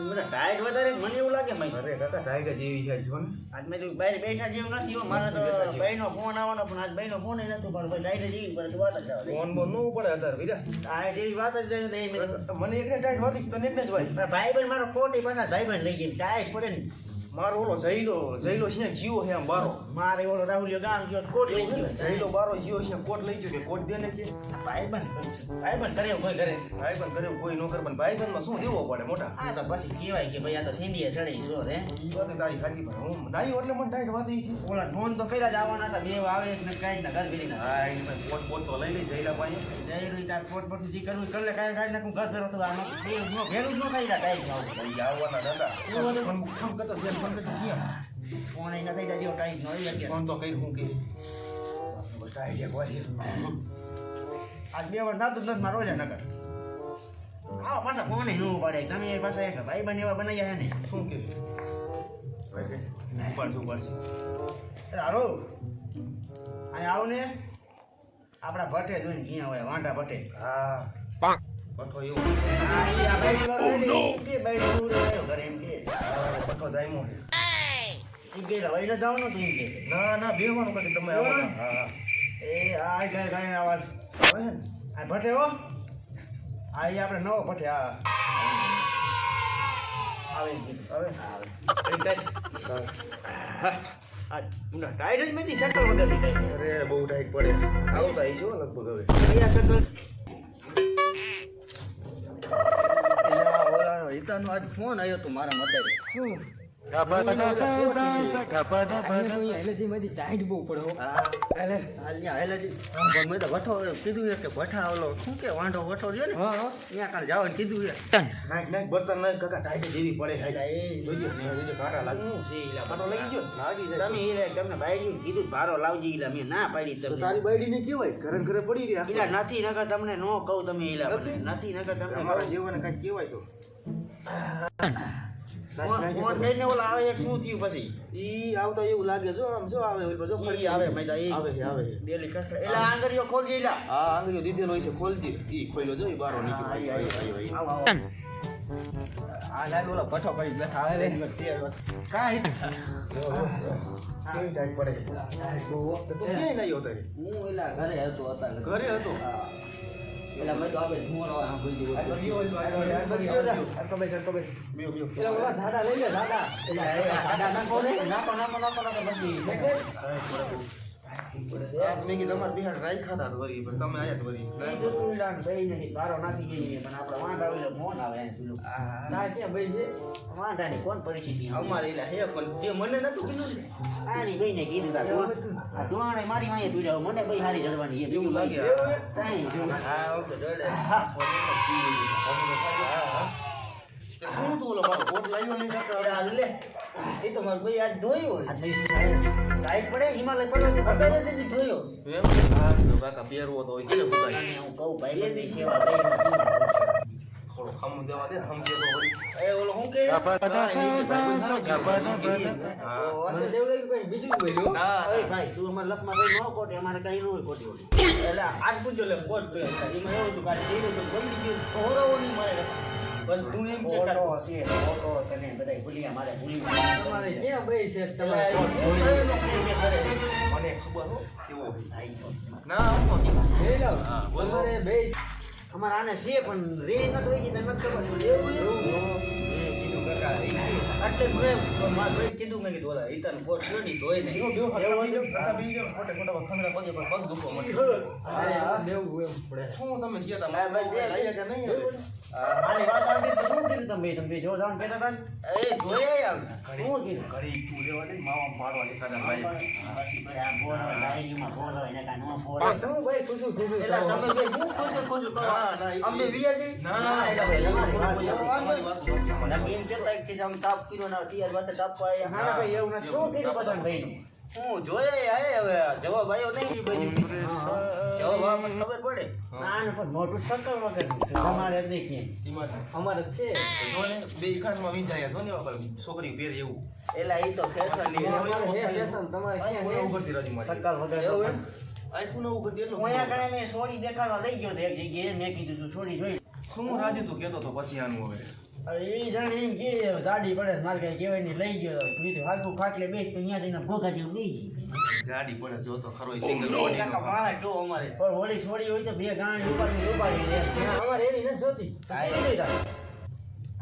મને ટાઈટ વધારે મને એવું લાગે મય. અરે કાકા ટાઈગર જેવી છે જો ને. આજ મેં તો બહાર બેઠા જેવું નથી મારે તો ભાઈનો ફોન આવવાનો પણ આજ ભાઈનો ફોન નતું પણ ટાઈટ જેવી પડે વાત જ ફોન બોનનું પડે અત્યારે વીરા. ટાઈટ એવી વાત જ જાય મને એકને ટાઈટ વાતી તને એકને જ ભાઈ ભાઈ બન મારો કોટી પાછા ભાઈ ભાઈ લઈ ગઈ ટાઈટ પડે ને. મારો ઓલો જઈલો જઈલો છે ને જીવો છે આમ બારો. મારે ઓલો રાહુલિયો ગામ ગયો કોટ લઈ ગયો જઈલો બારો જીવો છે કોટ લઈ ગયો કે કોટ દે ને કે? ભાઈ બન ભાઈ બન કરે કોઈ ઘરે ભાઈ પણ કરે કોઈ નોકર પણ ભાઈ માં શું દેવો પડે મોટા? આ તો પછી કહેવાય કે ભાઈ આ તો સિંડીએ ચડી જો રે. ઈ વાત તારી સાચી પણ હું નાઈ એટલે મને ટાઈટ વાતી છે. ઓલા ફોન તો કર્યા જ આવવાના હતા બે આવે એક ને કાંઈ ના ઘર ભેરી ના. હા ઈ કોટ બોટ તો લઈ લઈ જઈલા જઈ રહી તાર કોટ પર જી કરવું કરલે કાઈ કાઈ કાંઈ કાંઈ નાખું ઘર ફેરો તો આમાં બે નો ભેરું નો કરી રહ્યા ટાઈમ જાવ આવવાના દાદા. ફોન ફોન કરતો ફોન કરતો કેમ ફોન અહીં નથી ટાઈમ નો એ અત્યારે ફોન તો કઈ હું કે કોઈ આજ બે વાર ના તો નથી મારો જ નગર આવો પાછા ફોન નો પડે તમે એ પાછા એક ભાઈ બને એવા બનાવ્યા હે ને શું કે હાલો અહીં આવો ને આપણા ભટ્ટે જોઈને ક્યાં હોય વાંઢા ભટ્ટે હા પઠો એવું ને, હવે ન જવાનું તું એમ કે ના ના બેવાનું કદી તમે આવો હા એ આ ગાય ગાય આવાજ આવે છે ને આ હો આ આપણે નવો ભટ્ટે આ આવે એમ આવે ટાઈટ જ મેથી શકલ વગરની ટાઈટ અરે બહુ ટાઈટ પડે. આવું થાય છે લગભગ હવે. અહીંયા શકલ હિતાનો આજ ફોન આવ્યો તો મારા મતે. શું? તારી બાયડી ને કેવાય ઘરે ઘરે પડી રહ્યા. નથી નગર તમને નો કહું તમે નથી? નગર તમને જીવન કઈ કેવાય તો. ફોન આવતા એવું લાગે છે એલા આંગળીઓ ખોલજે આંગળીઓ દીધેલો હોય છે ખોલ્યો જો ઘરે હતો. મેં તો આપણે મોર આમ ભૂલી ગયો. બેહો, બેહો. એલા દાદા નાખો ને નાખો નાખો નાખો નાખો બધી આ મેં કીધું અમારે બિહાર રાખ્યા હતા તો પણ તમે આયા તો કીધું તું એલા ભાઈ નથી બારો નાખી જઈએ પણ આપણે વાંઢા હોય ફોન આવે એમ પેલું. વાંઢાની કોણ પરિસ્થિતિ અમારે એલા હે પણ જે મને નતું કીધું ને આની ભાઈને કીધું તા આ દોણાએ મારી વાંહે. મને ભાઈ હારી જડવાની લાગે. હા શું તું ઓલો મારો કોટ લાવ્યો નહીં કાકા? લે. એ તો મારો ભાઈ આજ ધોયો. આ નહીં સાહેબ. ટાઈટ પડે હિમાલય પર્વતે બતાવ્યો છે જે ધોયો. એમ? હા, તો કાકા પહેરવો તો હોય? અને હું કહું ભાઈબંધની સેવા ભાઈ થોડો ખમ દેવા દે હમ દેતો વળી. એ ઓલો હું કે હા, એની ભાઈબંધ હારો જ છે. હા. ના, ના. ભાઈ તું અમાર લખમાં ભાઈ નો કોટે અમારે કઈ નો હોય કોટી એટલે આજ પૂછજો લે કોટ એમાં એવું હતું કાલે જેવું તો બગડી ગયું હોરવો નહીં મળે બસ તું એમ કે ફોટો હશે ફોટો તને બધાય ભૂલ્યા મારે ભૂલી ગયા. મને ખબર હો કેવો હોય. ના આવતો નહીં. હા, બોલ. અમારે આને છે પણ રે નથી હોય કે તને નથી ખબર? એવું એવું કીધું કાકા એ કે આટલે પ્રેમ મારા ભાઈ કીધું મેં કીધું ઓલા ઈતાનું કોટની ધોઈ નહીં બેહો, બેહો, એવું બીજો? કાકા બીજો, ખોટે ખોટા ખંડરા પગે પર પગ દુખવા માંડ્યો. હા. શું તમે કહેતા હતા? ના, ભાઈ, લાયા કે નહીં મારી વાત આવતી તો શું કીધું તમે તમે જો જાણ કેતા હતા એ જોયા આમ શું કીધું કરી તું લેવા દે, માવા મારવા દેખાતા ભાઈ. પછી ભાઈ આ બોલ હોય, ડાયરીમાં બોલ હોય, એને કાંઈ ભાઈ બોલ હોય. એટલે તમે બે હું ખુશું ખુશું કરો. ના, ના, અમને વિયાજી? ના, એટલે ભાઈ, તમારી વાત. મને બેન કહેતા કે જમ તાપ પીરો ના ટીયર વાતે તાપવા આવ્યા. હા, ના ભાઈ, એવું નથી. શું કીધું પસંદ ભાઈનું? હું જોયે આયે હવે. જવાબ આવ્યો નહીં ઈ જવાબ આપણને ખબર પડે. ના ને પણ મોટું સકલ વગરનું છે. જ નહીં ક્યાંય. એમાં જો. ને, બે ખાનમાં વીંજાયા છો ને એવા છોકરી પેર એવું. એલા એ તો ફેશનની આઈફોન ઉઘડતી રાજી મારી. સકલ વગર એવું એમ? આઈફોન ઉઘડતી એટલું હું અહીંયા મેં સોડી દેખાડવા લઈ ગયો તો એક જગ્યાએ મેં કીધું છું જોઈ શું રાજુ તું કહેતો તો પછી આનું હવે? અરે ઈ જાણે એમ કે જાડી પડે મારે કઈ કહેવાય નહીં લઈ ગયો. તું તો હાલતું ખાટલે બેસ તો અહીંયા જઈને ભોગા જેવું બેસી જાડી પડે જો તો ખરો સિંગલ જો અમારે. પણ હોળી છોડી હોય તો બે ગાણી ઉપાડી ઉપાડી લે અમારે એવી નથી જોતી.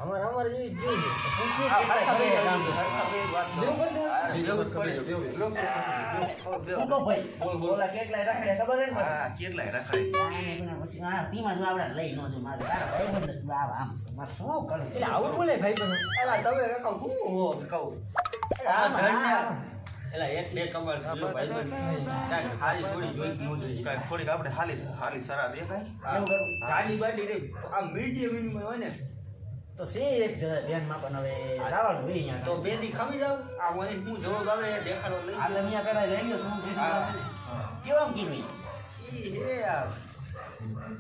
અમારે અમારે જેવી જ જોઈએ. પૂછીએ કેટલા કરે. કામ હું કહું ભાઈ, ઓલા કેટલાય રખડે ખબર હે? હા પેલા પછી આ ધીમા જો આપણે લઈ ન જો મારે. તારા ભાઈબંધ જ આવ આમ. મારે શું કરું એટલે આવું બોલે ભાઈ બહેન. એલા તમે કાકા હું હો કહું. આ આમ, એલા એક બે કમર જો ભાઈ કાંઈક ખાલી થોડી જોઈ ન જોઈ થોડીક આપણે હાલી હાલી સરા દેખાય. એવું કરું? જાડી બાડી રે. આ મીડિયમ હોય ને તો સે એક જરા ધ્યાનમાં પણ હવે લાવવાનું હોય અહીંયા તો બે દી ખમી જાવ? આ મને હું જવાબ આવે દેખાડો લઈ આ તમે અહીંયા કરાય લઈ લો શું હા. કીધું? ઈ હે આ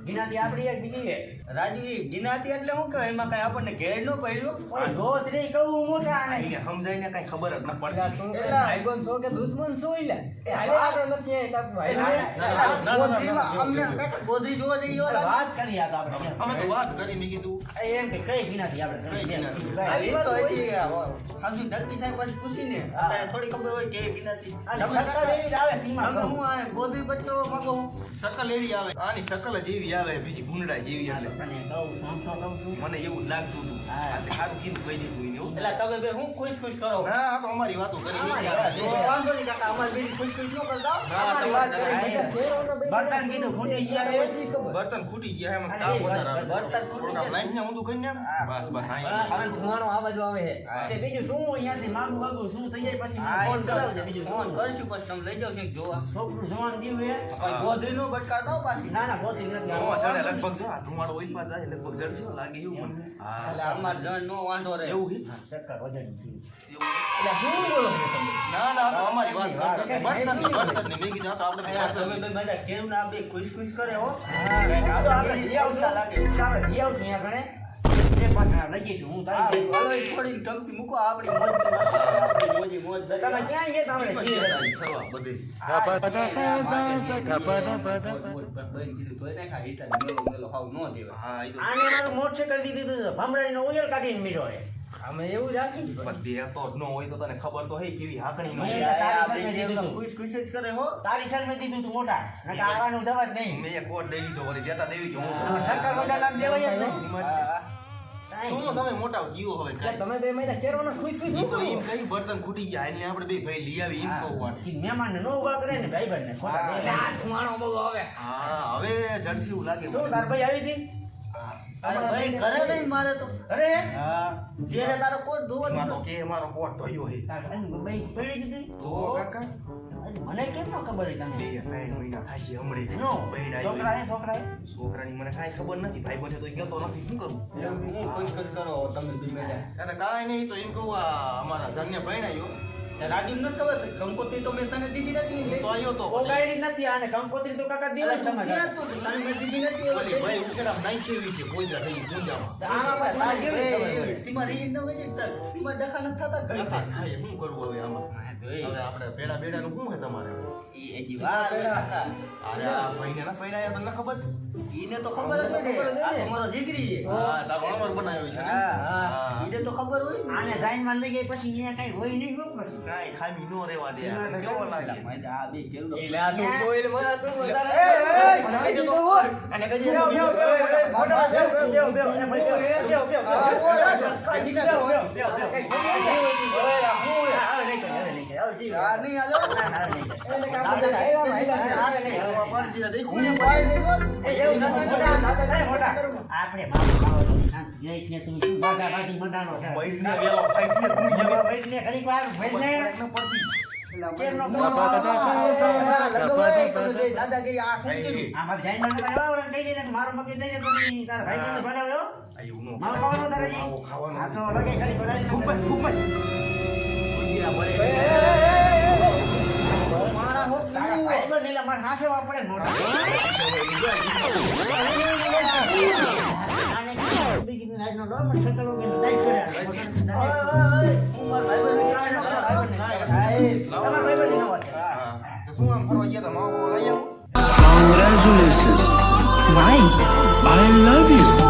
ગિનાતી આપડી એક બીજી રાજુ ગિનાતી એટલે શું કહેવાય? એમાં કઈ આપણને ઘેર ન પડ્યો? ધોધ ગોતરી કહું મોટા આને અહીંયા સમજાય ને કાંઈ ખબર જ ન એટલે તું ભાઈબંધ છો કે દુશ્મન છો ઈલા? એ હાલે આપણે નથી એ ના, અમને ગોત્રી જોવા જઈએ વાત કરી આ આપણે. અમે તો વાત કરી મેં કીધું. એમ કે કઈ ગિનાતી આપણે? કઈ ગિનાતી? એ તો એ સાંજુ નક્કી થાય પછી પૂછીને. ને થોડી ખબર હોય કે ગિનાતી. સક્કર એવી આવે ધીમા હું આ ગોદરી બચ્ચો મગો સકલ એવી આવે. આની સકલ જ એવી આવે બીજી ભૂંડા જેવી એટલે. મને એવું જ લાગતું હતું. બર્તન ખૂટી ગયા શું અહીંયાથી માગું માગું શું થઈ જાય પછી ફોન કરાવજો. બીજું ફોન કરશું પછી તમે લઈ જાવ જોવા. છોકરું જોવાનું દીવું ગોધરી નું પાછી. ના ના લગભગ લગભગ જડશે લાગે એવું તમારે જણ નો વાંધો રહે. એવું હી સરકાર વધારે એટલે હું બોલો ના ના તો અમારી વાત કરો બસ નથી બસ નથી મેં કીધું તો આપણે તમે મજા કેમ ના બે ખુશ ખુશ કરે હો. આ તો આપણે રિયાઉસ લાગે. સામે રિયાઉસ અહીંયા ગણે લગી કાઢીને મીરો અમે એવું રાખી ન હોય તો તને ખબર તો હે કેવી હાકણી જ કરે હો તારી સામે દીધું તું મોટા નકે આવવાનું દવા જ નહીં મેં કોટ દઈ દીધો દેતા દેવી કે હું સરકાર વડા દેવાય શું તમે મોટા કીવો હવે એટલે કાંઈ? તમે બે મહિના કેરવાના ખુશ ખુશ ઈ તો એમ કઈ બર્તન ખૂટી ગયા એટલે આપણે બે ભાઈ લઈ આવી એમ કહું કરે ને હા. હવે લાગે શું તાર ભાઈ હતી અરે ભાઈ ઘરે નહીં? મારે તો. અરે હા. ઘેરે તારો કોટ ધોવો તો કે મારો કોટ ધોયો હે. તાર ભાઈ પડી દીધી તો કાકા. અરે મને કેમ ન ખબર હોય તને બે ત્રણ મહિના થાય છે હમણાં. નો? છોકરા આવી છોકરા છોકરાની? મને કાંઈ ખબર નથી. ભાઈ બોલે તો કહેતો નથી શું કરું? હું કોઈ કર કરો તમે બી મેળા અરે કાંઈ નહીં તો એમ કહું આ અમારા જણને પરણાયો રાજીવ ન ખબર કંકોત્રી તો મેં તને દીધી નથી તો આવ્યો તો. ઓગાળી નથી આને કંકોત્રી તો કાકા દીધી જ તને મેં દીધી નથી ઓલી ભાઈ ઉકેલા નાઈ કેવી છે? પોઈજા થઈ ગુંજામાં. આમાં પાછું ખબર તીમાં રહી ન હોય તીમાં ડખા ન થતા થાય શું કરવું હવે આમાં? હવે આપણે પેડા બેડાનું શું છે તમારે ઈ હજી વાર કાકા. અરે આ ભાઈને ના પરણાયા તમને ખબર ઈને તો ખબર જ પડે આ તો જીગરી છે હા તારો અમર બનાવ્યો છે ને? હા. હા ઈને તો ખબર હોય આને જાઈનમાં લઈ ગઈ પછી અહીંયા કઈ હોય નહીં હો પછી કાંઈ ખામી નો રહેવા દે કેવો લાગે આ બે કેવડો એટલે આ તું કોઈલમાં તું વધારે એ, એ, એ, મને કહી દીધું હોય. અને કહી બેવ, દીધું બેવ, બેવ, બેવ, મોટો બેવ, બેવ, બેવ, બેવ, એ ભાઈ બેવ, બેવ, બેવ, બેવ, બેવ, બેવ, બેવ, બેવ, બેવ, બેવ. હવે આ હું હે, હવે નહીં કરે, મારો મગજ દઈ બનાવ્યો મારો ખાવાનો હાથો લગે ખાલી બધા ખૂબ જ ખૂબ જ Congratulations. Why? I love you.